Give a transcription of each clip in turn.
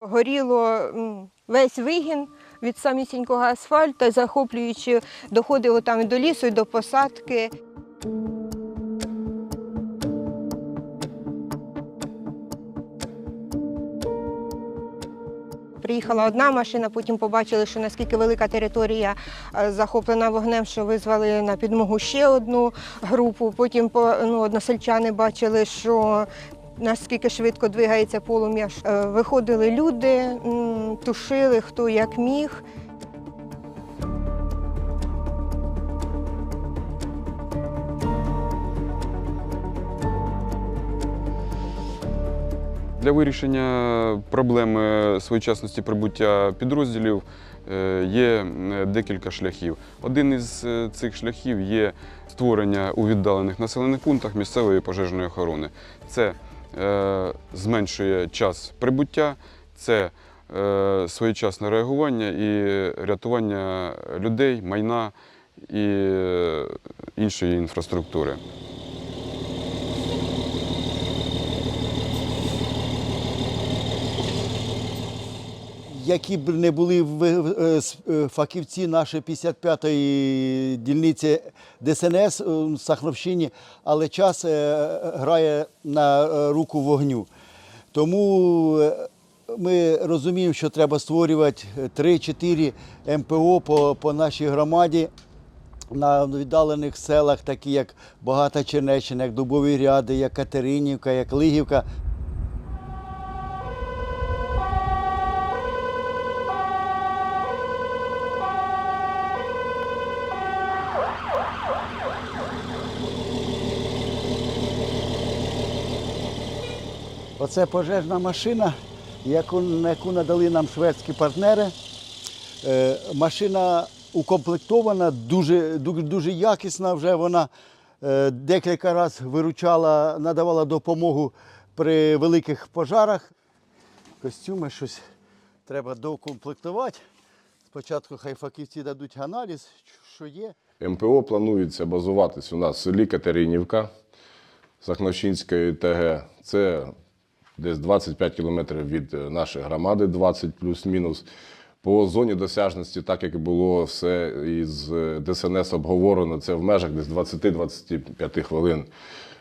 Горіло весь вигін від самісінького асфальту, захоплюючи, доходило там і до лісу, і до посадки. Приїхала одна машина, потім побачили, що наскільки велика територія е, захоплена вогнем, що визвали на підмогу ще одну групу. Потім ну, односельчани бачили, що наскільки швидко двигається полум'я. Е, Виходили люди, тушили хто як міг. Для вирішення проблеми своєчасності прибуття підрозділів е, є е, декілька шляхів. Один із цих шляхів є створення у віддалених населених пунктах місцевої пожежної охорони. Це зменшує час прибуття, це е, своєчасне реагування і рятування людей, майна і е, іншої інфраструктури. Які б не були е, е, фахівці нашої 55-ї дільниці ДСНС в Сахновщині, але час е, грає на руку вогню. Тому ми розуміємо, що треба створювати 3-4 МПО по, по нашій громаді. На віддалених селах, такі як Багата Чернеччина, як Дубові Ряди, як Катеринівка, як Лигівка. Оце пожежна машина, яку, яку надали нам шведські партнери. Е, машина укомплектована, дуже, дуже, дуже якісна. Вже вона е, декілька разів виручала, надавала допомогу при великих пожарах. Костюми щось треба доукомплектувати. Спочатку хай фахівці дадуть аналіз, що є. МПО планується базуватись у нас в селі Катеринівка Сахновщинської ТГ. Це десь 25 кілометрів від е, нашої громади, 20 плюс-мінус. По зоні досяжності, так як було все із е, ДСНС обговорено, це в межах десь 20-25 хвилин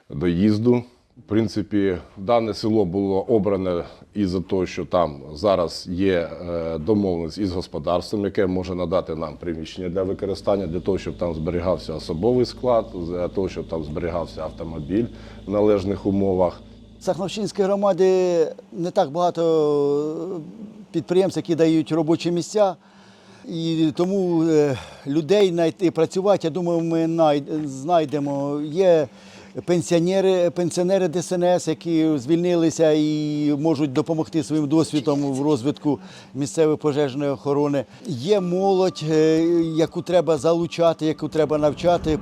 доїзду. В принципі, дане село було обране із-за того, що там зараз є е, домовленість із господарством, яке може надати нам приміщення для використання, для того, щоб там зберігався особовий склад, для того, щоб там зберігався автомобіль в належних умовах. В Сахновщинській громаді не так багато підприємств, які дають робочі місця. І тому е, людей знайти працювати, я думаю, ми знайдемо. Є пенсіонери, пенсіонери ДСНС, які звільнилися і можуть допомогти своїм досвідом в розвитку місцевої пожежної охорони. Є молодь, е, яку треба залучати, яку треба навчати.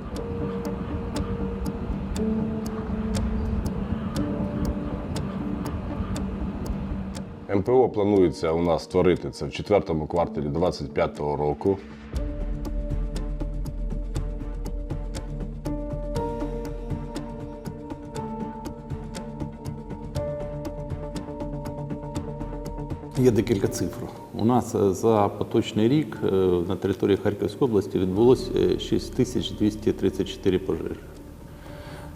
МПО планується у нас створити це в четвертому кварталі 2025 року. Є декілька цифр. У нас е, за поточний рік е, на території Харківської області відбулося е, 6234 пожежі.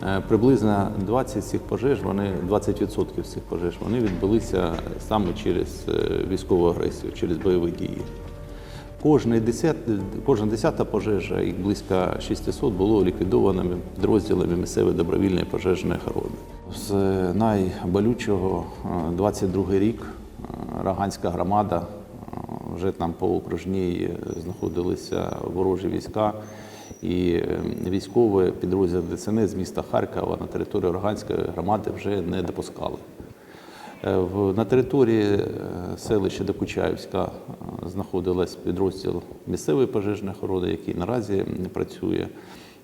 Е, Приблизно 20 цих пожеж, вони 20% з цих пожеж вони відбулися саме через е, військову агресію, через бойові дії. Кожна десят, кожна десята пожежа, їх близько 600, було ліквідованими підрозділами місцевої добровільної пожежної охорони. З найболючого е, 22 рік Раганська громада, вже там по окружній знаходилися ворожі війська, і е, військові підрозділи ДСНС з міста Харкова на територію Роганської громади вже не допускали. Е, На території е, селища Докучаївська е, знаходилась підрозділ місцевої пожежної охорони, який наразі м, працює.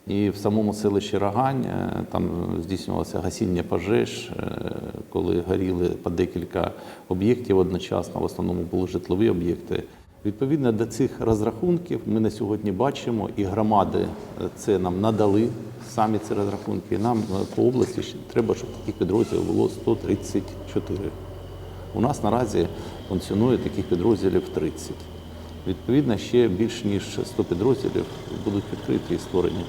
І в самому селищі Рогань е, там здійснювалося гасіння пожеж, коли горіли по декілька об'єктів одночасно, в основному були житлові об'єкти. Відповідно до цих розрахунків ми на сьогодні бачимо, і громади це нам надали самі ці розрахунки. Нам е, по області треба, щоб таких підрозділів було 134. У нас наразі функціонує таких підрозділів 30. Відповідно, ще більш ніж 100 підрозділів будуть відкриті і створені